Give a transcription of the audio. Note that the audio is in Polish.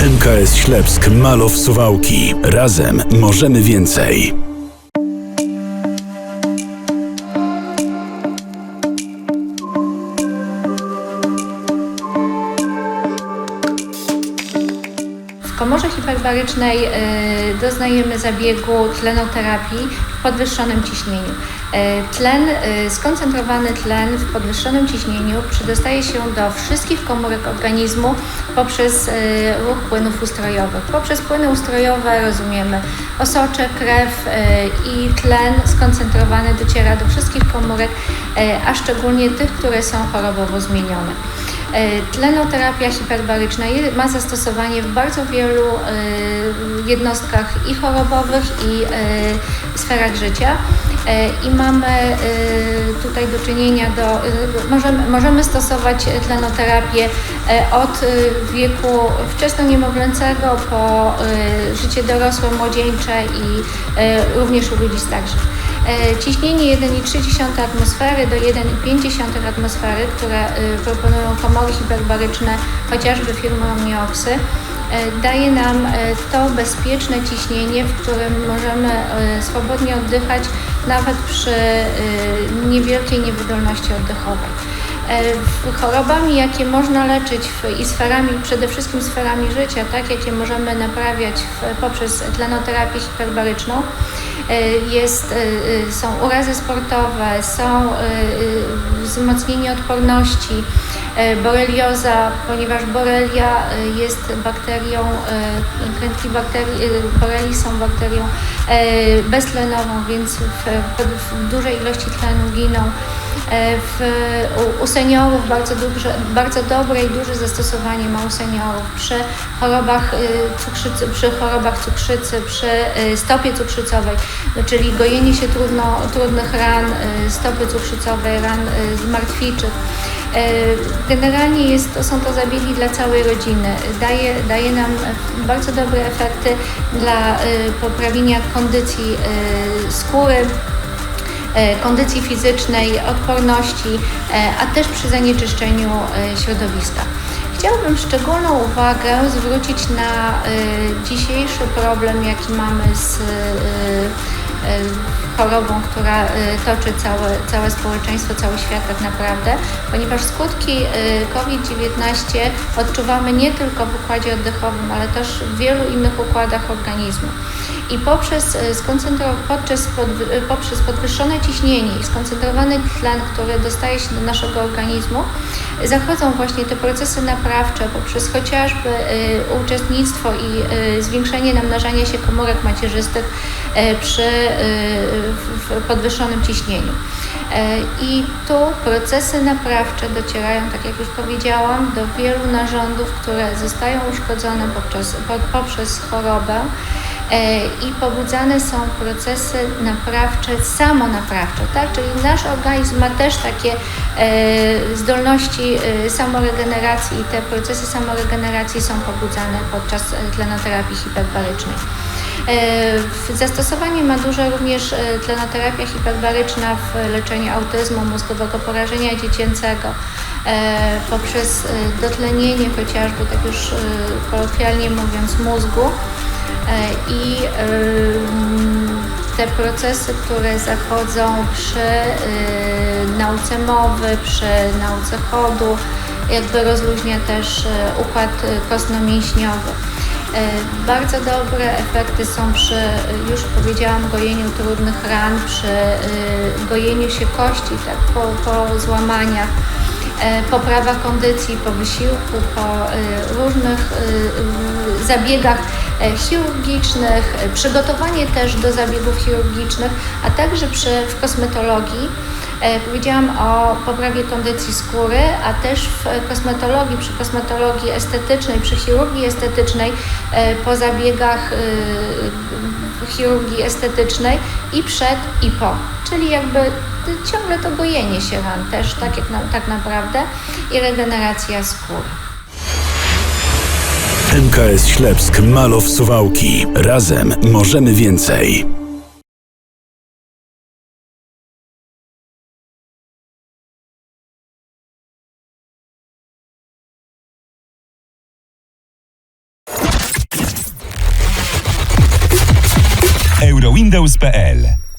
MKS Ślepsk Malow Suwałki. Razem możemy więcej. W komorze hiperbarycznej y, doznajemy zabiegu tlenoterapii podwyższonym ciśnieniu. Y, Tlen, y, skoncentrowany tlen w podwyższonym ciśnieniu przydostaje się do wszystkich komórek organizmu poprzez y, ruch płynów ustrojowych. Poprzez płyny ustrojowe rozumiemy osocze, krew i tlen skoncentrowany dociera do wszystkich komórek, a szczególnie tych, które są chorobowo zmienione. E, Tlenoterapia hiperbaryczna ma zastosowanie w bardzo wielu e, jednostkach i chorobowych, i e, sferach życia. I mamy tutaj do czynienia do, możemy, możemy stosować tlenoterapię od wieku wczesno-niemowlęcego po życie dorosłe, młodzieńcze i również u ludzi starszych. E, Ciśnienie 1,3 atmosfery do 1,5 atmosfery, które e, proponują komory hiperbaryczne, chociażby firmy Omnioxy, e, daje nam to bezpieczne ciśnienie, w którym możemy swobodnie oddychać nawet przy niewielkiej niewydolności oddechowej. Chorobami, jakie można leczyć w, i sferami, przede wszystkim sferami życia, tak, jakie możemy naprawiać w, poprzez tlenoterapię hiperbaryczną, jest, e, e, są urazy sportowe, są e, e, wzmocnienie odporności, e, borelioza, ponieważ borelia e, jest bakterią, e, krętki bakterii, e, boreli są bakterią e, beztlenową, więc w, w dużej ilości tlenu giną. E, W, u, u seniorów bardzo, duże, bardzo dobre i duże zastosowanie ma u seniorów przy chorobach, y, cukrzycy, przy chorobach cukrzycy, przy y, stopie cukrzycowej, czyli gojenie się trudno, trudnych ran, y, stopy cukrzycowej, ran martwiczych. E, Generalnie jest, to są to zabiegi dla całej rodziny. Daje, daje nam bardzo dobre efekty dla poprawienia kondycji skóry, kondycji fizycznej, odporności, e, a też przy zanieczyszczeniu e, środowiska. Chciałabym szczególną uwagę zwrócić na e, dzisiejszy problem, jaki mamy z e, e, chorobą, która e, toczy całe, całe społeczeństwo, cały świat tak naprawdę, ponieważ skutki e, COVID-19 odczuwamy nie tylko w układzie oddechowym, ale też w wielu innych układach organizmu. I poprzez, podczas poprzez podwyższone ciśnienie i skoncentrowany tlen, który dostaje się do naszego organizmu, zachodzą właśnie te procesy naprawcze poprzez chociażby e, uczestnictwo i e, zwiększenie namnażania się komórek macierzystych e, przy w podwyższonym ciśnieniu. E, I tu procesy naprawcze docierają, tak jak już powiedziałam, do wielu narządów, które zostają uszkodzone poprzez, po, poprzez chorobę. E, I pobudzane są procesy naprawcze, samonaprawcze, tak? Czyli nasz organizm ma też takie e, zdolności e, samoregeneracji i te procesy samoregeneracji są pobudzane podczas tlenoterapii hiperbarycznej. Zastosowanie ma duże również tlenoterapia hiperbaryczna w leczeniu autyzmu, mózgowego porażenia dziecięcego, poprzez dotlenienie chociażby, tak już kolokwialnie mówiąc, mózgu. E, I te procesy, które zachodzą przy y, nauce mowy, przy nauce chodu, jakby rozluźnia też y, układ y, kostno-mięśniowy. E, Bardzo dobre efekty są przy, już powiedziałam, gojeniu trudnych ran, przy gojeniu się kości tak, po, po złamaniach e, poprawa kondycji po wysiłku, po e, różnych e, zabiegach e, chirurgicznych, e, przygotowanie też do zabiegów chirurgicznych, a także przy, w kosmetologii. E, Powiedziałam o poprawie kondycji skóry, a też w kosmetologii, przy kosmetologii estetycznej, przy chirurgii estetycznej, e, po zabiegach e, chirurgii estetycznej i przed i po. Czyli jakby ciągle to gojenie się ran też, tak, jak na, tak naprawdę, i regeneracja skóry. MKS Ślepsk Malow Suwałki. Razem możemy więcej. eurowindows.pl